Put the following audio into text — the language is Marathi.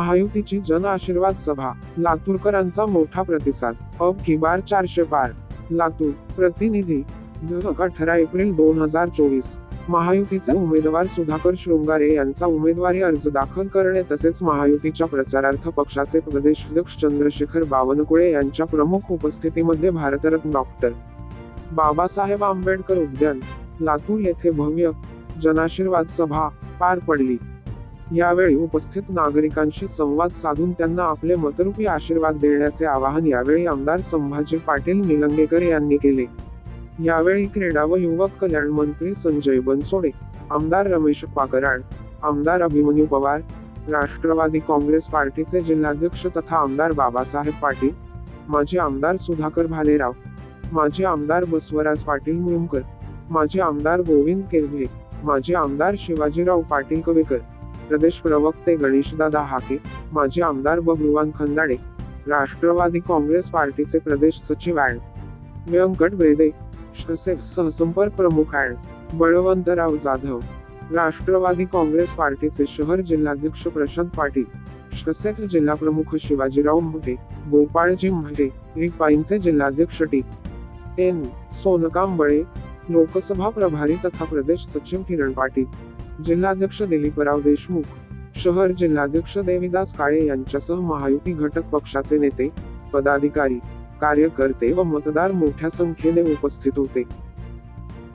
महायुतीची जन आशीर्वाद सभा लातूरकरांचा मोठा प्रतिसाद अब की बार चारशे पार लातूर प्रतिनिधी अठरा एप्रिल दोन हजार चोवीस महायुतीचे उमेदवार सुधाकर शृंगारे यांचा उमेदवारी अर्ज दाखल करणे तसेच महायुतीच्या प्रचारार्थ पक्षाचे प्रदेशाध्यक्ष चंद्रशेखर बावनकुळे यांच्या प्रमुख उपस्थितीमध्ये भारतरत्न डॉक्टर बाबासाहेब आंबेडकर उद्यान लातूर येथे भव्य जनाशीर्वाद सभा पार पडली. यावेळी उपस्थित नागरिकांशी संवाद साधून त्यांना आपले मतरूपी आशीर्वाद देण्याचे आवाहन यावेळी आमदार संभाजी पाटील निलंगेकर यांनी केले. यावेळी क्रीडा व युवक कल्याण मंत्री संजय बनसोडे आमदार रमेश पाकराड आमदार अभिमन्यू पवार राष्ट्रवादी काँग्रेस पार्टीचे जिल्हाध्यक्ष तथा आमदार बाबासाहेब पाटील माजी आमदार सुधाकर भालेराव माजी आमदार बसवराज पाटील मुरुमकर माजी आमदार गोविंद केलवे माजी आमदार शिवाजीराव पाटील कवेकर प्रदेश प्रवक्ते गणेशदादा हाके माजी आमदार बबलुवान खंदाडे राष्ट्रवादी काँग्रेस पार्टीचे प्रदेश सचिव अँड व्यंकट बेदे तसेच सहसंपर्क प्रमुख अँड बळवंतराव जाधव राष्ट्रवादी काँग्रेस पार्टीचे शहर जिल्हाध्यक्ष प्रशांत पाटील तसेच जिल्हा प्रमुख शिवाजीराव म्हटे गोपाळजी म्हटे रिपाईंचे जिल्हाध्यक्ष टी. एन. सोनकांबळे लोकसभा प्रभारी तथा प्रदेश सचिव किरण पाटील. जिल्हाध्यक्ष दिलीपराव देशमुख शहर जिल्हाध्यक्ष देविदास काळे यांच्यासह महायुती घटक पक्षाचे नेते पदाधिकारी कार्यकर्ते व मतदार मोठ्या संख्येने उपस्थित होते.